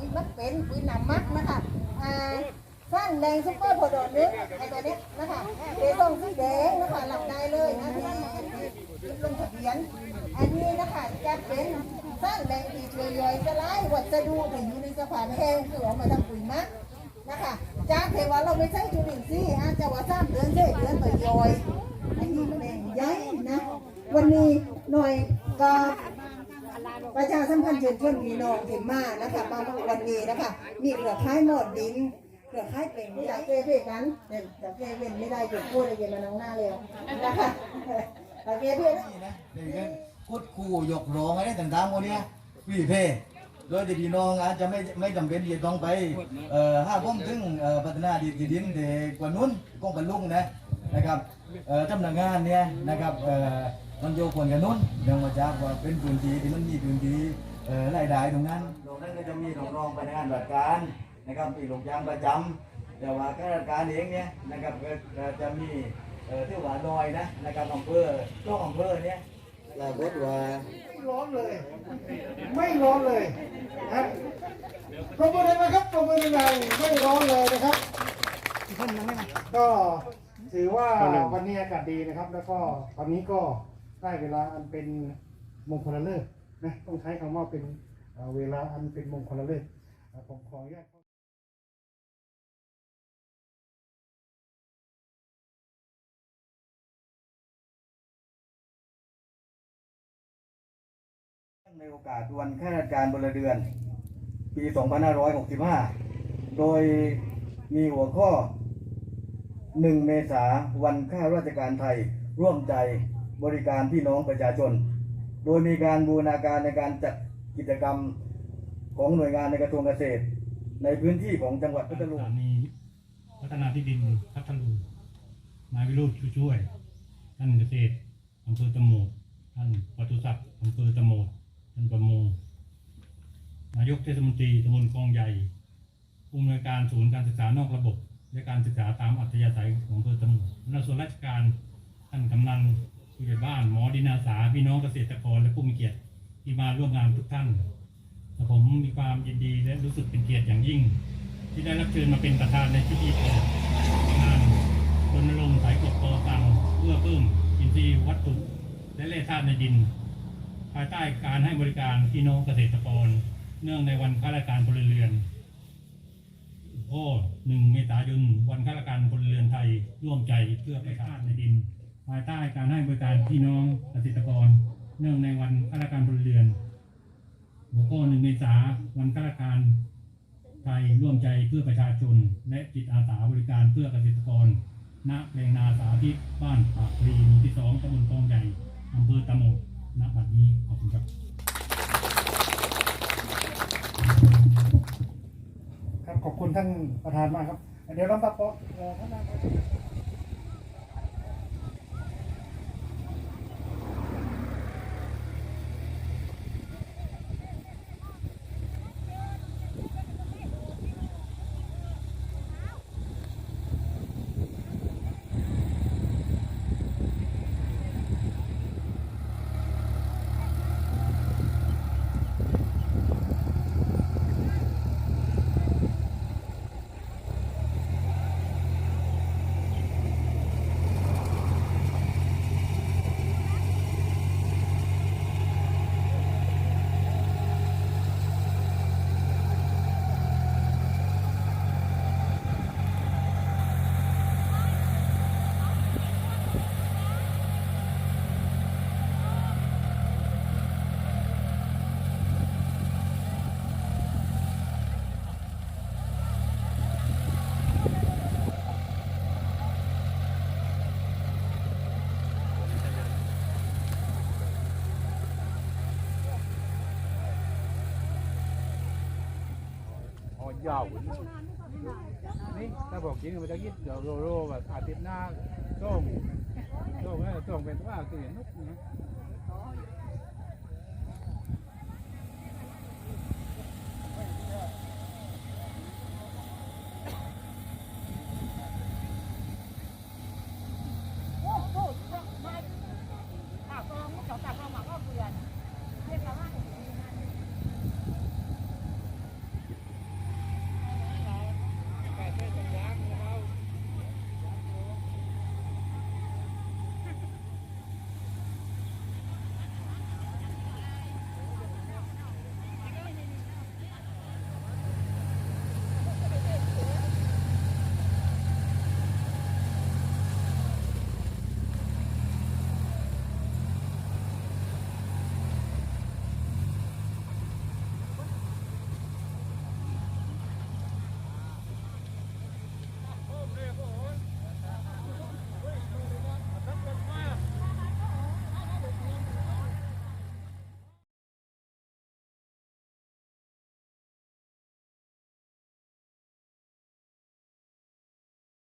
ปุ๋ยมักเป็นปุ๋ยหนำมักนะคะอ่าสร้างแดงซุปเปอร์โพดอนนึกไอตัวเนี้ยนะคะเบตงสีแดงนะคะหลับได้เลยนะที่ลงทะเบียน อันนี้นะคะจะเป็นสร้างแดงที่ช่วยย่อยสลายวัสดุที่อยู่ในสภาพแห้งคือออกมาทำปุ๋ยมักนะคะจากเทวาเราไม่ใช่จุลินทรีย์อาจจะว่าสร้างเดือนเศษเดือนไปยอยอันนี้มันเองย้ายนะ วันนี้หน่อยก็ ประชาสัมพันธ์เชิญชวนพี่น้องที่มานะคะมาวันนี้นะคะ มีเครือข่ายหมดดินเครือข่ายเป็นจากเกเพื่กันเนี่ยจากเกเว้นไม่ได้หยุดพูดอะไรเย็นมานั่งหน้าเลยนะคะจากเกเพื่อนนี่นะเด็กกันคุดคู่ยกร้องอะไรต่างๆพวกเนี้ยพี่เพ่โดยที่พี่น้องอาจจะไม่ไม่จำเป็นที่จะต้องไปเอ่อห้าผมถึงเอ่อพัฒนาดีที่ดินเด็กกว่านู้นก้องกันลุงนะนะครับเอ่อทำหนักงานเนี่ยนะครับเอ่อ มันโยควรกันนู้นเนื่องมาจากว่าเป็นพื้นที่ที่มันมีพื้นที่เอ่อรายได้ตรงนั้นตรงนั้นก็จะมีรองรองพนักงานราชการนะครับมีลูกจ้างประจำแต่ว่าข้าราชการเองเนี่ยนะครับก็จะมีเอ่อที่ว่าน้อยนะนะครับอำเภอช่องอำเภอเนี่ยปรากฏว่าไม่ร้อนเลย ไม่ร้อนเลยนะปรบมือเลยนะครับปรบมือดังไม่ร้อนเลยนะครับก็ถือว่าวันนี้อากาศดีนะครับ แล้วก็ตอนนี้ก็ ได้เวลาอันเป็นมงคลฤกษ์นะต้องใช้คำว่าเป็นเวลาอันเป็นมงคลฤกษ์อะผมขออนุญาตในโอกาสวันข้าราชการพลเรือน ปี 2565 โดยมีหัวข้อ 1 เมษาวันข้าราชการไทยร่วมใจ บริการพี่น้องประชาชน โดยมีการบูรณาการในการจัดกิจกรรมของหน่วยงานในกระทรวงเกษตร ในพื้นที่ของจังหวัดพัทลุงสถานีพัฒนาที่ดินพัทลุงนายวิโรจน์ชูช่วย ท่านเกษตรอำเภอตะโมดท่านปศุสัตว์อำเภอตะโมดท่านประมงนายกเทศมนตรีตำบลคลองใหญ่ผู้อำนวยการศูนย์การศึกษานอกระบบ และการศึกษาตามอัธยาศัยของอำเภอตะโมดคณะส่วนราชการท่านกำนัน ผู้ใหญ่บ้านหมอดินาสาพี่น้องเกษตรกรและผู้มีเกียรติที่มาร่วมงานทุกท่าน ผมมีความยินดีและรู้สึกเป็นเกียรติอย่างยิ่ง ที่ได้รับเชิญมาเป็นประธานในพิธีเปิดงานรณรงค์สายกบกอตังเพื่อเพิ่มอินทรีย์วัตถุและแร่ธาตุในดิน ภายใต้การให้บริการพี่น้องเกษตรกร เนื่องในวันข้าราชการพลเรือนโอ้หนึ่งเมษายนวันข้าราชการพลเรือนไทยร่วมใจเพื่อประชาชนในดิน ภายใต้การให้บริการพี่น้องเกษตรกร เนื่องในวันข้าราชการพลเรือน หัวข้อหนึ่งเมษาวันข้าราชการไทยร่วมใจเพื่อประชาชน และจิตอาสาบริการเพื่อเกษตรกร ณแปลงนาสาธิตบ้านปากพลีหมู่ที่สองตำบลคลองใหญ่อำเภอตะโหมดณบัดนี้ขอบคุณครับครับขอบคุณท่านประธานมากครับ เดี๋ยวเราตัดต่อเอ่อท่าน ยาวนี่ถ้าบอกจริงมันจะยิดเดี๋ยวโรโรแบบอาทิตย์หน้าส่งส่งให้ส่งเป็นว่าคือนุกนะ